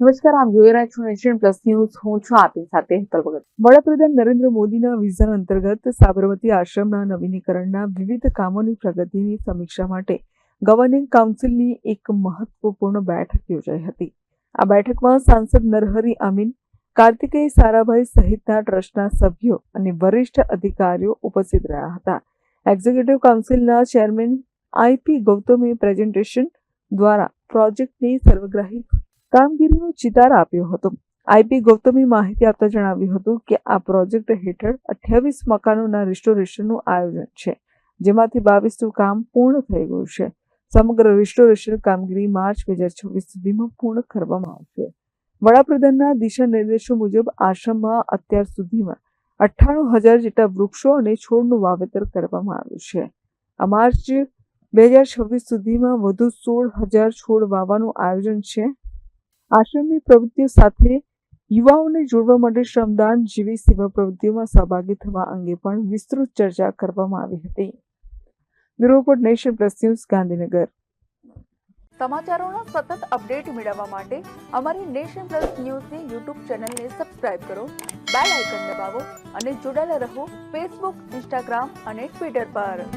નમસ્કાર, આપ જોઈ રહ્યા છો નેશન પ્લસ ન્યૂઝ હું છું આપની સાથે હેતલ ભગત. વડાપ્રધાન નરેન્દ્ર મોદીના વિઝન અંતર્ગત સાબરમતી આશ્રમના નવીનીકરણના વિવિધ કામોની પ્રગતિની સમીક્ષા માટે ગવર્નિંગ કાઉન્સિલની એક મહત્વપૂર્ણ બેઠક યોજાઈ હતી. આ બેઠકમાં સાંસદ નરહરી અમીન, કાર્તિકેય સારાભાઈ સહિતના ટ્રસ્ટના સભ્યો અને વરિષ્ઠ અધિકારીઓ ઉપસ્થિત રહ્યા હતા. એક્ઝિક્યુટિવ કાઉન્સિલના ચેરમેન આઈપી ગૌતમે પ્રેઝન્ટેશન દ્વારા પ્રોજેક્ટની સર્વગ્રાહી કામગીરીનો ચિતાર આપ્યો હતો. આઈપી ગૌતમે માહિતી આપતા જણાવ્યું હતું કે આ પ્રોજેક્ટ હેઠળ અઠ્યાવીસ મકાનોના રિસ્ટોરેશનનું આયોજન છે, જેમાંથી બાવીસનું કામ પૂર્ણ થઈ ગયું છે. સમગ્ર રિસ્ટોરેશન કામગીરી માર્ચ બે હજાર છવ્વીસ સુધીમાં પૂર્ણ કરવામાં આવશે. વડાપ્રધાનના દિશા નિર્દેશો મુજબ આશ્રમમાં અત્યાર સુધીમાં અઠ્ઠાણું હજાર જેટલા વૃક્ષો અને છોડનું વાવેતર કરવામાં આવ્યું છે. આ માર્ચ બે હજાર છવ્વીસ સુધીમાં વધુ સોળ હજાર છોડ વાવવાનું આયોજન છે. આશ્રમની પ્રવૃત્તિઓ સાથે યુવાઓને જોડવા માટે શ્રમદાન, જેવી સેવા પ્રવૃત્તિઓમાં સહભાગી થવા અંગે પણ વિસ્તૃત ચર્ચા કરવામાં આવી હતી. Report nation plus news, Gandhinagar. સમાચારોનો સતત અપડેટ મેળવવા માટે અમારી નેશન પ્લસ ન્યૂઝની યુટ્યુબ ચેનલને સબસ્ક્રાઇબ કરો, બેલ આઇકન દબાવો અને જોડાયેલા રહો ફેસબુક, ઇન્સ્ટાગ્રામ અને ટ્વિટર પર.